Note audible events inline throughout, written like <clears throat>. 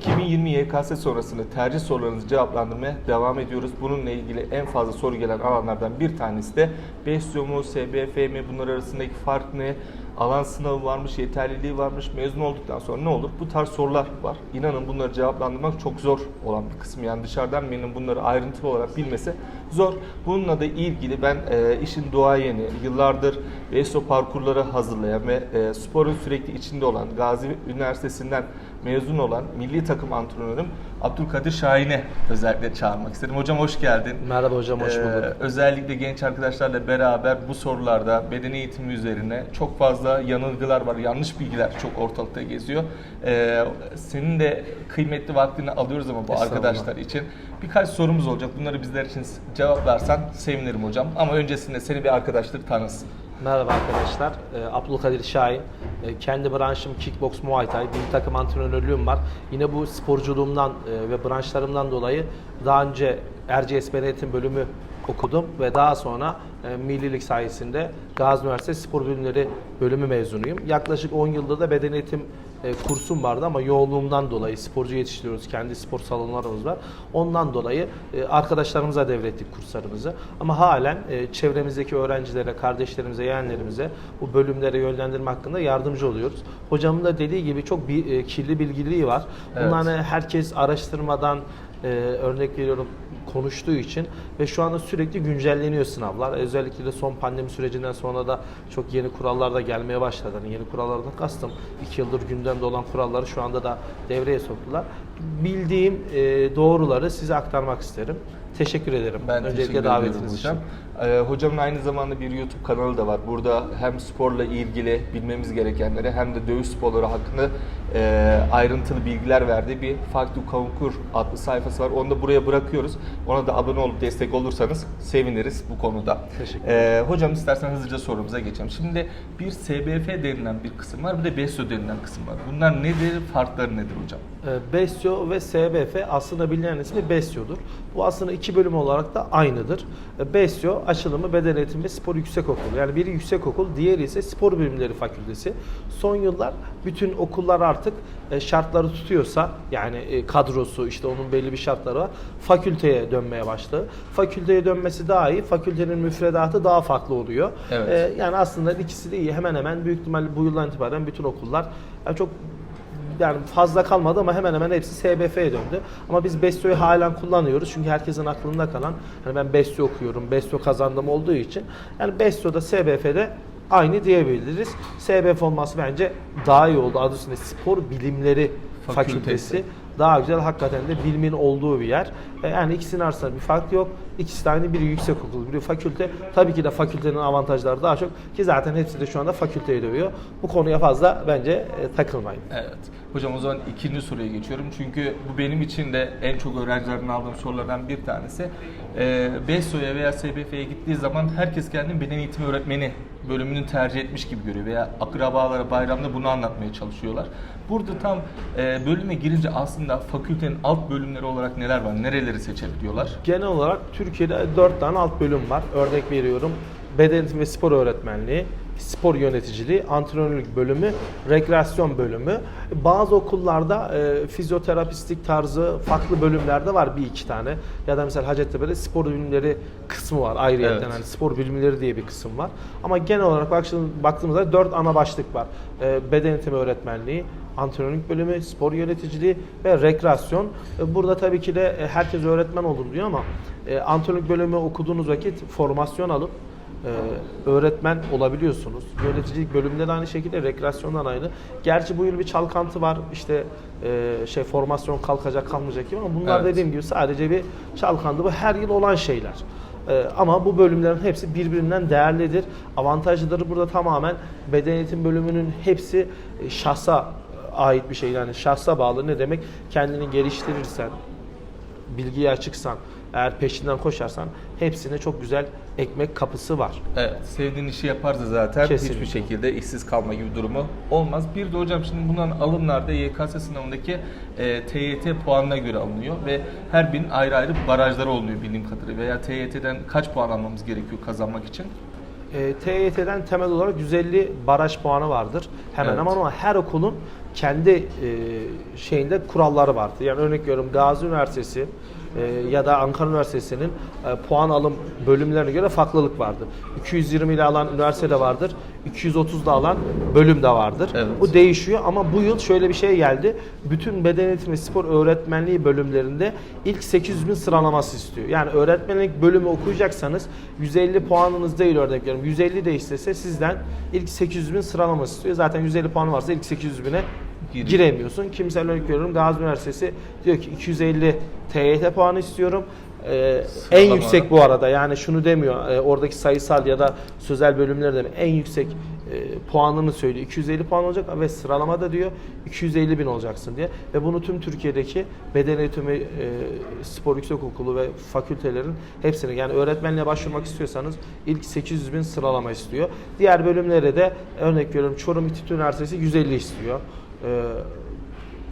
2020 YKS sonrasında tercih sorularınızı cevaplandırmaya devam ediyoruz. Bununla ilgili en fazla soru gelen alanlardan bir tanesi de BESYO mu, SBF mi, bunlar arasındaki fark ne, alan sınavı varmış, yeterliliği varmış, mezun olduktan sonra ne olur? Bu tarz sorular var. İnanın bunları cevaplandırmak çok zor olan bir kısım. Yani dışarıdan birinin bunları ayrıntılı olarak bilmesi zor. Bununla da ilgili ben e, işin duayeni, yıllardır BESYO parkurları hazırlayan ve e, sporun sürekli içinde olan Gazi Üniversitesi'nden mezun olan milli takım antrenörüm Abdülkadir Şahin'i özellikle çağırmak istedim. Hocam hoş geldin. Merhaba hocam, hoş Ee, bulduk. özellikle genç arkadaşlarla beraber bu sorularda beden eğitimi üzerine çok fazla yanılgılar var, yanlış bilgiler çok ortalıkta geziyor. Ee, senin de kıymetli vaktini alıyoruz ama bu arkadaşlar için. Birkaç sorumuz olacak. Bunları bizler için cevaplarsan sevinirim hocam. Ama öncesinde seni bir arkadaşlar tanısın. Merhaba arkadaşlar, Ee, Abdülkadir Şahin. Ee, kendi branşım Kickbox Muay Thai, bir takım antrenörlüğüm var. Yine bu sporculuğumdan e, ve branşlarımdan dolayı daha önce Erciyes Eğitim bölümü okudum ve daha sonra e, millilik sayesinde Gazi Üniversitesi Spor Bilimleri bölümü mezunuyum. Yaklaşık 10 yılda da beden eğitim e, kursum vardı ama yoğunluğumdan dolayı sporcu yetiştiriyoruz. Kendi spor salonlarımız var. Ondan dolayı e, arkadaşlarımıza devrettik kurslarımızı. Ama halen e, çevremizdeki öğrencilere, kardeşlerimize, yeğenlerimize bu bölümlere yönlendirme hakkında yardımcı oluyoruz. Hocamın da dediği gibi çok bir e, kirli bilgiliği var. Evet. Herkes araştırmadan e, örnek veriyorum konuştuğu için ve şu anda sürekli güncelleniyor sınavlar. Özellikle de son pandemi sürecinden sonra da çok yeni kurallar da gelmeye başladı. Yani yeni kurallardan kastım 2 yıldır gündemde olan kuralları şu anda da devreye soktular. Bildiğim e, doğruları size aktarmak isterim. Teşekkür ederim. Ben Öncelikle teşekkür davetiniz için. Ee, hocamın aynı zamanda bir YouTube kanalı da var. Burada hem sporla ilgili bilmemiz gerekenleri hem de dövüş sporları hakkında e, ayrıntılı bilgiler verdiği bir Farklı Konkur adlı sayfası var. Onu da buraya bırakıyoruz. Ona da abone olup destek olursanız seviniriz bu konuda. Teşekkür Ee, hocam istersen hızlıca sorumuza geçelim. Şimdi bir SBF denilen bir kısım var, bir de BESYO denilen kısım var. Bunlar nedir, farkları nedir hocam? E, BESYO ve SBF aslında bilinen ismi BESYO'dur. Bu aslında iki bölüm olarak da aynıdır. E, BESYO açılımı Beden Eğitimi ve Spor Yüksekokulu. Yani biri yüksekokul, diğeri ise Spor Bilimleri Fakültesi. Son yıllar bütün okullar artık e, şartları tutuyorsa yani e, kadrosu işte onun belli bir şartları var. Fakülteye dönmeye başladı. Fakülteye dönmesi daha iyi. Fakültenin müfredatı daha farklı oluyor. Evet. Yani aslında ikisi de iyi. Hemen hemen büyük ihtimalle bu yıldan itibaren bütün okullar yani çok yani fazla kalmadı ama hemen hemen hepsi SBF'ye döndü. Ama biz Besyo'yu halen kullanıyoruz. Çünkü herkesin aklında kalan hani ben Besyo okuyorum, Besyo kazandım olduğu için yani Besyo'da SBF'de aynı diyebiliriz. SBF olması bence daha iyi oldu. Adı üstünde Spor Bilimleri Fakültesi. Fakültesi. Daha güzel hakikaten de bilimin olduğu bir yer. E, Yani ikisinin arasında bir fark yok. İkisi de aynı biri yüksek okul, biri fakülte. Tabii ki de fakültenin avantajları daha çok ki zaten hepsi de şu anda fakülteye dövüyor. Bu konuya fazla bence e, takılmayın. Evet. Hocam o zaman ikinci soruya geçiyorum. Çünkü bu benim için de en çok öğrencilerden aldığım sorulardan bir tanesi. Ee, BESO'ya veya SBF'ye gittiği zaman herkes kendini beden eğitimi öğretmeni bölümünü tercih etmiş gibi görüyor veya akrabalara bayramda bunu anlatmaya çalışıyorlar. Burada tam e, bölüme girince aslında fakültenin alt bölümleri olarak neler var? Nereleri seçebiliyorlar? Genel olarak Türkiye'de 4 tane alt bölüm var. Örnek veriyorum. Beden eğitimi ve spor öğretmenliği, spor yöneticiliği, antrenörlük bölümü, rekreasyon bölümü. Bazı okullarda e, fizyoterapistik tarzı farklı bölümlerde var bir iki tane. Ya da mesela Hacettepe'de spor bilimleri kısmı var ayrıyeten. Evet. Yani spor bilimleri diye bir kısım var. Ama genel olarak bak- baktığımızda 4 ana başlık var. E, beden eğitimi öğretmenliği, antrenörlük bölümü, spor yöneticiliği ve rekreasyon. E, Burada tabii ki de e, herkes öğretmen olur diyor ama e, antrenörlük bölümü okuduğunuz vakit formasyon alıp öğretmen olabiliyorsunuz. Yöneticilik bölümünde de aynı şekilde rekreasyondan aynı. Gerçi bu yıl bir çalkantı var. İşte e, şey formasyon kalkacak kalmayacak gibi ama bunlar Evet. dediğim gibi sadece bir çalkantı. Bu her yıl olan şeyler. Ama bu bölümlerin hepsi birbirinden değerlidir. Avantajları burada tamamen beden eğitim bölümünün hepsi şahsa ait bir şey. Yani şahsa bağlı ne demek? Kendini geliştirirsen, bilgiye açıksan, eğer peşinden koşarsan hepsine çok güzel ekmek kapısı var. Evet, sevdiğin işi yaparsa zaten Kesinlikle. hiçbir şekilde işsiz kalma gibi durumu olmaz. Bir de hocam şimdi bunların alımlarda YKS sınavındaki e, TYT puanına göre alınıyor ve her birinin ayrı ayrı barajları oluyor bildiğim kadarıyla veya TYT'den kaç puan almamız gerekiyor kazanmak için? E, TYT'den temel olarak 150 baraj puanı vardır. Hemen Evet. ama ama her okulun kendi e, şeyinde kuralları vardı. Yani örnek veriyorum Gazi Üniversitesi e, ya da Ankara Üniversitesi'nin e, puan alım bölümlerine göre farklılık vardı. 220 ile alan üniversite de vardır. 230 da alan bölüm de vardır. Evet. Bu değişiyor ama bu yıl şöyle bir şey geldi. Bütün beden eğitimi spor öğretmenliği bölümlerinde ilk 800 bin sıralaması istiyor. Yani öğretmenlik bölümü okuyacaksanız 150 puanınız değil örnek veriyorum. 150 de istese sizden ilk 800 bin sıralaması istiyor. Zaten 150 puan varsa ilk 800 bine Giriyor. giremiyorsun. Kimse örnek veriyorum Gazi Üniversitesi diyor ki 250 TYT puanı istiyorum. Ee, en yüksek bu arada yani şunu demiyor e, oradaki sayısal ya da sözel bölümleri demiyor. En yüksek e, puanını söylüyor. 250 puan olacak ve sıralamada diyor 250 bin olacaksın diye. Ve bunu tüm Türkiye'deki beden eğitimi, e, spor yüksekokulu ve fakültelerin hepsini yani öğretmenliğe başvurmak istiyorsanız ilk 800 bin sıralama istiyor. Diğer bölümlere de örnek veriyorum Çorum İTÜ Üniversitesi 150 istiyor. Ee,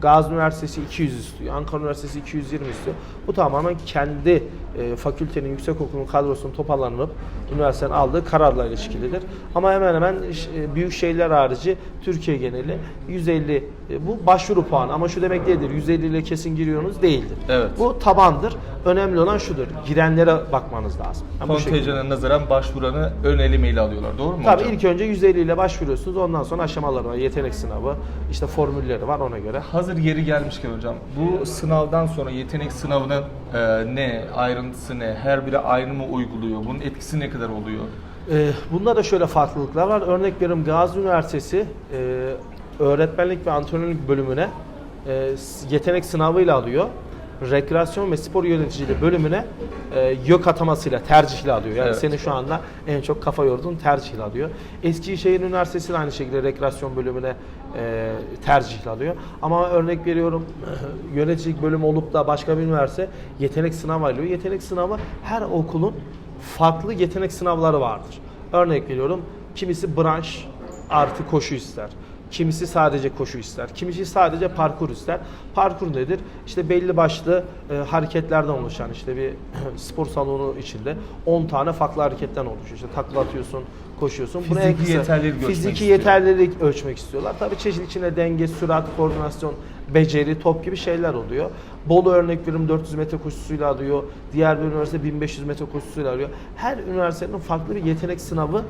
Gazi Üniversitesi 200 istiyor, Ankara Üniversitesi 220 istiyor. Bu tamamen kendi e, fakültenin, yüksekokulun kadrosunun toparlanıp üniversitenin aldığı kararla ilişkilidir. Ama hemen hemen e, büyük şehirler harici Türkiye geneli 150 e, bu başvuru puanı ama şu demek değildir. 150 ile kesin giriyorsunuz değildir. Evet. Bu tabandır. Önemli olan şudur. Girenlere bakmanız lazım. Yani. Kontenjana nazaran başvuranı ön elemeyle alıyorlar. Doğru mu Tabii hocam? ilk önce 150 ile başvuruyorsunuz. Ondan sonra aşamaları var. Yetenek sınavı, işte formülleri var ona göre. Hazır yeri gelmişken hocam, bu sınavdan sonra yetenek sınavının e, ne, ayrıntısı ne, her biri aynı mı uyguluyor, bunun etkisi ne kadar oluyor? Ee, bunda da şöyle farklılıklar var. Örnek veriyorum Gazi Üniversitesi e, öğretmenlik ve antrenörlük bölümüne e, yetenek sınavıyla alıyor. Rekreasyon ve spor yöneticiliği bölümüne e, YÖK atamasıyla, tercihle alıyor. Yani Evet. senin şu anda en çok kafa yorduğun tercihle alıyor. Eskişehir Üniversitesi de aynı şekilde rekreasyon bölümüne e, tercihle alıyor. Ama örnek veriyorum <laughs> yöneticilik bölümü olup da başka bir üniversite yetenek sınavı alıyor. Yetenek sınavı her okulun farklı yetenek sınavları vardır. Örnek veriyorum kimisi branş artı koşu ister. Kimisi sadece koşu ister. Kimisi sadece parkur ister. Parkur nedir? İşte belli başlı e, hareketlerden oluşan işte bir <clears throat> spor salonu içinde 10 tane farklı hareketten oluşuyor. İşte takla atıyorsun, koşuyorsun. En Fiziki yeterlilik ölçmek Fiziki istiyor. yeterlilik ölçmek istiyorlar. Tabii çeşit içinde denge, sürat, koordinasyon, beceri, top gibi şeyler oluyor. Bolu örnek veriyorum 400 metre koşusuyla alıyor. Diğer bir üniversite 1500 metre koşusuyla alıyor. Her üniversitenin farklı bir yetenek sınavı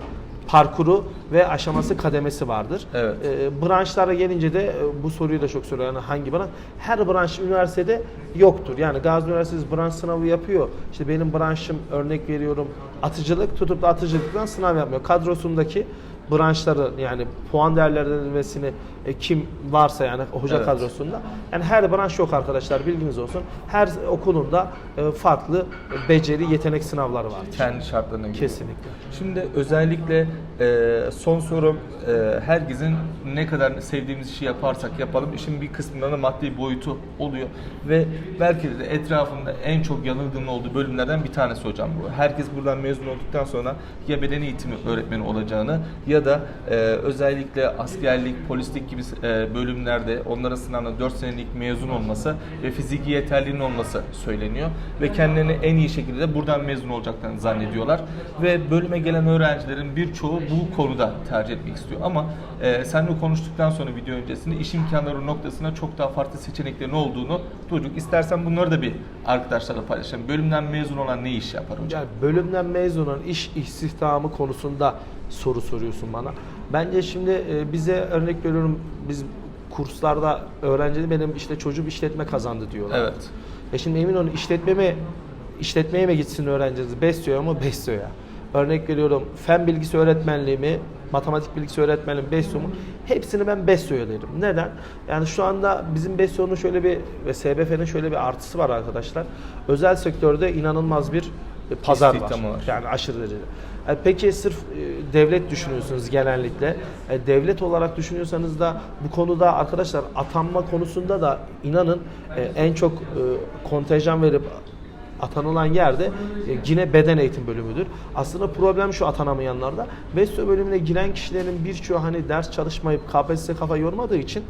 parkuru ve aşaması kademesi vardır. Evet. Ee, branşlara gelince de e, bu soruyu da çok soruyor. Yani hangi branş? Her branş üniversitede yoktur. Yani Gazi Üniversitesi branş sınavı yapıyor. İşte benim branşım örnek veriyorum atıcılık tutup da atıcılıktan sınav yapmıyor. Kadrosundaki branşları yani puan değerlendirmesini e, kim varsa yani hoca Evet. kadrosunda yani her branş yok arkadaşlar bilginiz olsun. Her okulun da e, farklı beceri yetenek sınavları vardır. Kendi şartlarına göre. Kesinlikle. Şimdi özellikle e, son sorum e, herkesin ne kadar sevdiğimiz işi yaparsak yapalım işin bir kısmında da maddi boyutu oluyor ve belki de etrafında en çok yanıldığım olduğu bölümlerden bir tanesi hocam bu. Herkes buradan mezun olduktan sonra ya beden eğitimi öğretmeni olacağını ya da e, özellikle askerlik, polislik gibi e, bölümlerde onların sınavında 4 senelik mezun olması ve fiziki yeterliğinin olması söyleniyor ve kendilerini en iyi şekilde de buradan mezun olacaklarını zannediyorlar ve bölüme gelen öğrencilerin birçoğu bu konuda tercih etmek istiyor ama e, seninle konuştuktan sonra video öncesinde iş imkanları noktasına çok daha farklı seçeneklerin olduğunu duyduk. İstersen bunları da bir arkadaşlarla paylaşalım. Bölümden mezun olan ne iş yapar hocam? Yani bölümden mezun olan iş istihdamı konusunda soru soruyorsun bana. Bence şimdi e, bize örnek veriyorum biz kurslarda öğrenci benim işte çocuğum işletme kazandı diyorlar. Evet. E şimdi emin olun işletme mi işletmeye mi gitsin öğrenciniz? Besyo'ya mı? Besyo'ya. Örnek veriyorum fen bilgisi öğretmenliği mi? Matematik bilgisi öğretmenliği mi? Besyo mu? Hepsini ben Besyo'ya derim. Neden? Yani şu anda bizim Besyo'nun şöyle bir ve SBF'nin şöyle bir artısı var arkadaşlar. Özel sektörde inanılmaz bir e, pazar var. İstihdamı var. Yani aşırı derecede. E, Peki sırf e, devlet düşünüyorsunuz genellikle. E, Devlet olarak düşünüyorsanız da bu konuda arkadaşlar atanma konusunda da inanın en çok kontenjan verip atanılan yerde yine beden eğitim bölümüdür. Aslında problem şu atanamayanlarda. Besyo bölümüne giren kişilerin birçoğu hani ders çalışmayıp KPSS kafa yormadığı için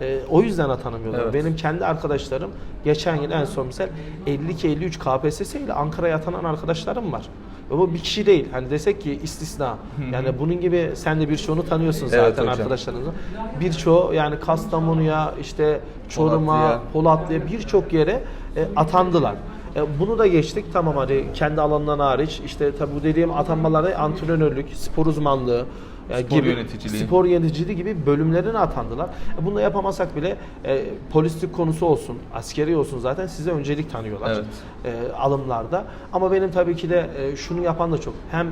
E, o yüzden atanamıyorlar. Evet. Benim kendi arkadaşlarım geçen yıl en son misal 52-53 KPSS ile Ankara'ya atanan arkadaşlarım var. Ve bu bir kişi değil. Hani desek ki istisna. Yani bunun gibi sen de birçoğunu tanıyorsun Evet zaten hocam. arkadaşlarınızı. Birçoğu yani Kastamonu'ya, işte Çorum'a, Polatlı'ya. Polatlı'ya birçok yere e, atandılar. E, bunu da geçtik tamam hani kendi alanından hariç işte tabi bu dediğim atanmaları antrenörlük, spor uzmanlığı e, Spor gibi yöneticiliği. spor yöneticiliği gibi bölümlerine atandılar. E, bunu yapamasak bile e, polislik konusu olsun, askeri olsun zaten size öncelik tanıyorlar Evet. e, alımlarda. Ama benim tabii ki de e, şunu yapan da çok. Hem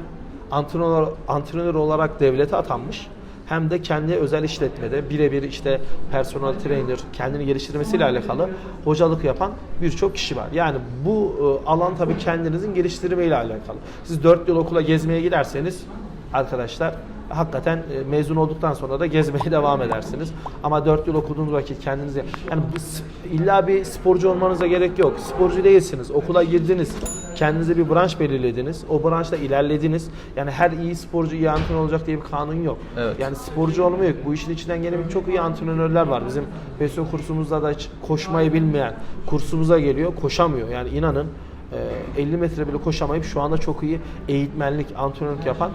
antrenör antrenör olarak devlete atanmış hem de kendi özel işletmede birebir işte personal trainer kendini geliştirmesiyle alakalı hocalık yapan birçok kişi var. Yani bu e, alan tabii kendinizin geliştirmeyle alakalı. Siz 4 yıl okula gezmeye giderseniz arkadaşlar hakikaten e, mezun olduktan sonra da gezmeye <laughs> devam edersiniz. Ama 4 yıl okuduğunuz vakit kendinize yani illa bir sporcu olmanıza gerek yok. Sporcu değilsiniz. Okula girdiniz. Kendinize bir branş belirlediniz. O branşta ilerlediniz. Yani her iyi sporcu iyi antrenör olacak diye bir kanun yok. Evet. Yani sporcu olmuyor. Bu işin içinden gelen çok iyi antrenörler var. Bizim PESO kursumuzda da hiç koşmayı bilmeyen kursumuza geliyor. Koşamıyor. Yani inanın 50 metre bile koşamayıp şu anda çok iyi eğitmenlik, antrenörlük yapan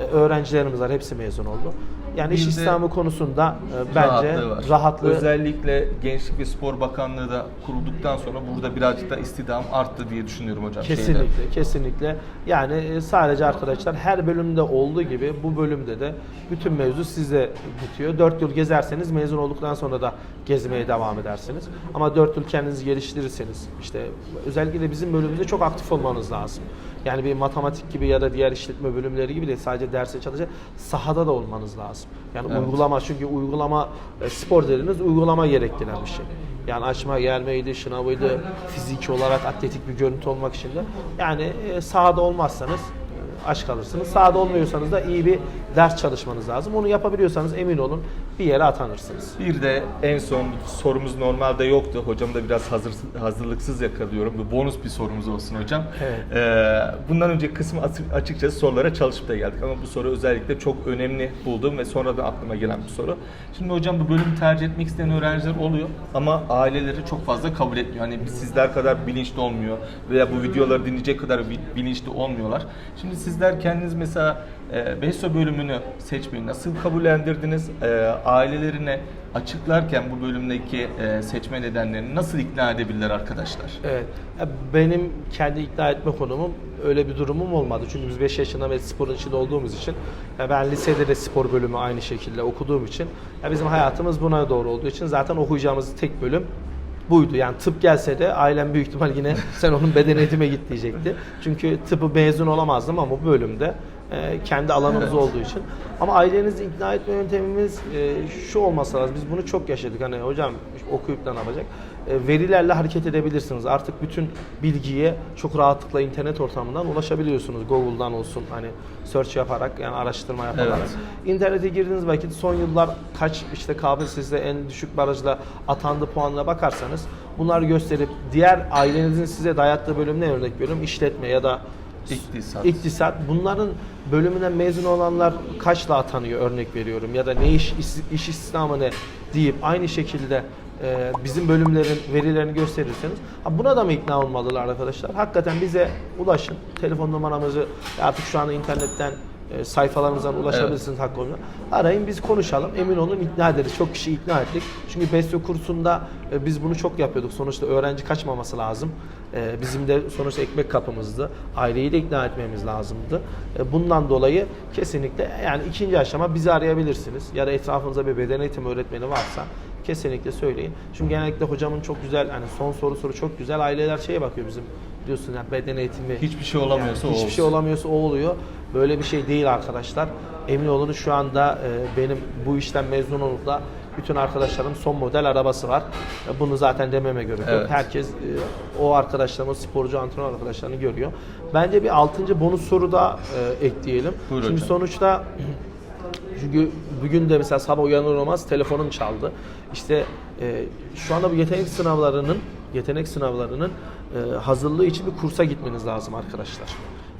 e, öğrencilerimiz var. Hepsi mezun oldu. Yani iş İslamı konusunda e, bence rahatlığı var. rahatlığı Özellikle Gençlik ve Spor Bakanlığı da kurulduktan sonra burada birazcık da istihdam arttı diye düşünüyorum hocam. şeyde. Kesinlikle, kesinlikle. Yani e, sadece arkadaşlar her bölümde olduğu gibi bu bölümde de bütün mevzu size bitiyor. 4 yıl gezerseniz mezun olduktan sonra da gezmeye devam edersiniz. Ama 4 yıl kendinizi geliştirirseniz işte özellikle bizim bölümümüzde çok aktif olmanız lazım. Yani bir matematik gibi ya da diğer işletme bölümleri gibi değil sadece derse çalışacak sahada da olmanız lazım. Yani Evet. uygulama çünkü uygulama e, spor dediğiniz uygulama gerektiren bir şey. Yani açma gelmeydi, şınavıydı, fiziki olarak atletik bir görüntü olmak için de. Yani e, sahada olmazsanız e, aç kalırsınız. Sahada olmuyorsanız da iyi bir ders çalışmanız lazım. Onu yapabiliyorsanız emin olun bir yere atanırsınız. Bir de en son sorumuz normalde yoktu. Hocam da biraz hazır, hazırlıksız yakalıyorum. Bu bonus bir sorumuz olsun hocam. Evet. Ee, bundan önce kısmı açık- açıkçası sorulara çalışıp da geldik ama bu soru özellikle çok önemli buldum ve sonradan aklıma gelen bir soru. Şimdi hocam bu bölümü tercih etmek isteyen öğrenciler oluyor ama aileleri çok fazla kabul etmiyor. Hani sizler kadar bilinçli olmuyor veya bu videoları dinleyecek kadar bi- bilinçli olmuyorlar. Şimdi sizler kendiniz mesela e, BESO bölümünü seçmeyi nasıl kabullendirdiniz? E, ailelerine açıklarken bu bölümdeki e, seçme nedenlerini nasıl ikna edebilirler arkadaşlar? Evet. Benim kendi ikna etme konumum öyle bir durumum olmadı. Çünkü biz 5 yaşından beri sporun içinde olduğumuz için ben lisede de spor bölümü aynı şekilde okuduğum için bizim hayatımız buna doğru olduğu için zaten okuyacağımız tek bölüm buydu. Yani tıp gelse de ailem büyük ihtimal yine <laughs> sen onun beden eğitime git diyecekti. Çünkü tıpı mezun olamazdım ama bu bölümde kendi alanımız Evet. olduğu için. Ama ailenizi ikna etme yöntemimiz e, şu olması lazım. Biz bunu çok yaşadık. Hani hocam okuyup da ne yapacak? E, verilerle hareket edebilirsiniz. Artık bütün bilgiye çok rahatlıkla internet ortamından ulaşabiliyorsunuz. Google'dan olsun hani search yaparak yani araştırma yaparak. Evet. İnternete girdiğiniz vakit son yıllar kaç işte KPSS'de en düşük barajla atandı puanına bakarsanız bunları gösterip diğer ailenizin size dayattığı bölümüne örnek veriyorum işletme ya da İktisat. İktisat. Bunların bölümünden mezun olanlar kaçla atanıyor örnek veriyorum ya da ne iş iş, iş istihdamı ne deyip aynı şekilde e, bizim bölümlerin verilerini gösterirseniz ha, buna da mı ikna olmalılar arkadaşlar? Hakikaten bize ulaşın. Telefon numaramızı artık şu anda internetten e, sayfalarımızdan ulaşabilirsiniz Hakkı Hocam. Arayın biz konuşalım. Emin olun ikna ederiz. Çok kişi ikna ettik. Çünkü BESYO kursunda e, biz bunu çok yapıyorduk. Sonuçta öğrenci kaçmaması lazım. E, bizim de sonuçta ekmek kapımızdı. Aileyi de ikna etmemiz lazımdı. E, bundan dolayı kesinlikle yani ikinci aşama bizi arayabilirsiniz. Ya da etrafınızda bir beden eğitimi öğretmeni varsa kesinlikle söyleyin. Çünkü genellikle hocamın çok güzel hani son soru soru çok güzel aileler şeye bakıyor bizim biliyorsun yani beden eğitimi Hiçbir şey olamıyorsa o hiçbir şey olsun. olamıyorsa o oluyor. Böyle bir şey değil arkadaşlar. Emin olun şu anda e, benim bu işten mezun olup da bütün arkadaşlarım son model arabası var. E, Bunu zaten dememe gerek yok. Evet. Herkes e, o arkadaşlarım, o sporcu antrenör arkadaşlarını görüyor. Bence bir altıncı bonus soru da ekleyelim. Buyur Şimdi hocam. sonuçta <clears throat> çünkü bugün de mesela sabah uyanır olmaz telefonum çaldı. İşte e, şu anda bu yetenek sınavlarının yetenek sınavlarının e, hazırlığı için bir kursa gitmeniz lazım arkadaşlar.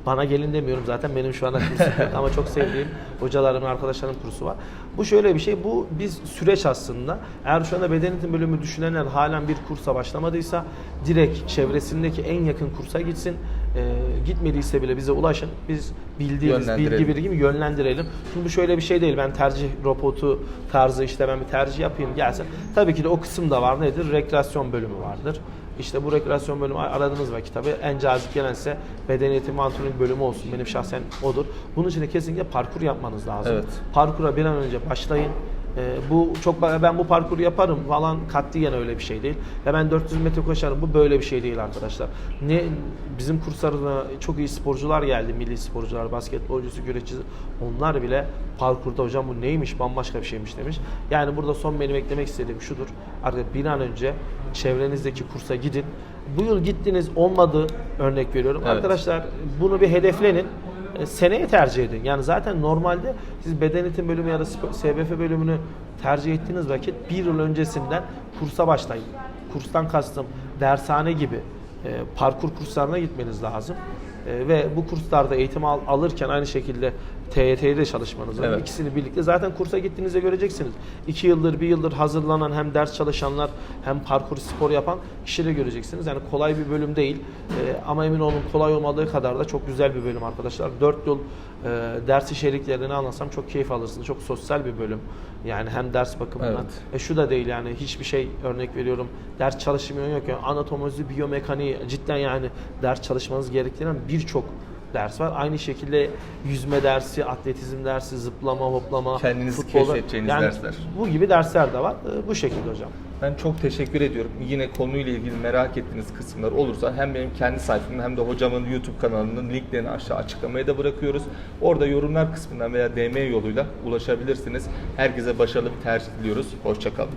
Bana gelin demiyorum zaten benim şu anda kursum yok ama çok sevdiğim hocalarım, arkadaşlarım kursu var. Bu şöyle bir şey, bu biz süreç aslında. Eğer şu anda beden eğitimi bölümü düşünenler halen bir kursa başlamadıysa direkt çevresindeki en yakın kursa gitsin. Ee, gitmediyse bile bize ulaşın. Biz bildiğimiz bilgi birikimi yönlendirelim. Şimdi bu şöyle bir şey değil. Ben tercih robotu tarzı işte ben bir tercih yapayım gelsin. Tabii ki de o kısım da var. Nedir? Rekreasyon bölümü vardır. İşte bu rekreasyon bölümü aradığınız vakit tabii en cazip gelense beden eğitimi antrenörlük bölümü olsun. Benim şahsen odur. Bunun için de kesinlikle parkur yapmanız lazım. Evet. Parkura bir an önce başlayın. Ee, bu çok ben bu parkuru yaparım falan katiyen öyle bir şey değil. Ya ben 400 metre koşarım bu böyle bir şey değil arkadaşlar. Ne bizim kurslarına çok iyi sporcular geldi, milli sporcular, basketbolcusu, güreşçisi. Onlar bile parkurda hocam bu neymiş, bambaşka bir şeymiş demiş. Yani burada son benim eklemek istediğim şudur. Arkadaşlar bir an önce çevrenizdeki kursa gidin. Bu yıl gittiniz olmadı örnek veriyorum. Evet. Arkadaşlar bunu bir hedeflenin. E, seneye tercih edin. Yani zaten normalde siz beden eğitim bölümü ya da SBF bölümünü tercih ettiğiniz vakit bir yıl öncesinden kursa başlayın. Kurstan kastım dershane gibi e, parkur kurslarına gitmeniz lazım. E, ve bu kurslarda eğitim al- alırken aynı şekilde TYT'de çalışmanız lazım. Evet. İkisini birlikte zaten kursa gittiğinizde göreceksiniz. İki yıldır, bir yıldır hazırlanan hem ders çalışanlar hem parkur spor yapan kişileri göreceksiniz. Yani kolay bir bölüm değil. Ee, ama emin olun kolay olmadığı kadar da çok güzel bir bölüm arkadaşlar. Dört yıl e, ders içeriklerini anlatsam çok keyif alırsınız. Çok sosyal bir bölüm. Yani hem ders bakımından. Evet. E, şu da değil yani hiçbir şey örnek veriyorum. Ders çalışmıyor yok. Yani anatomisi, biyomekaniği cidden yani ders çalışmanız gerektiren birçok ders var. Aynı şekilde yüzme dersi, atletizm dersi, zıplama, hoplama, Kendinizi futbolda- keşfedeceğiniz yani dersler. Bu gibi dersler de var. Ee, Bu şekilde hocam. Ben çok teşekkür ediyorum. Yine konuyla ilgili merak ettiğiniz kısımlar olursa hem benim kendi sayfamın hem de hocamın YouTube kanalının linklerini aşağı açıklamaya da bırakıyoruz. Orada yorumlar kısmından veya DM yoluyla ulaşabilirsiniz. Herkese başarılı bir tercih diliyoruz. Hoşçakalın.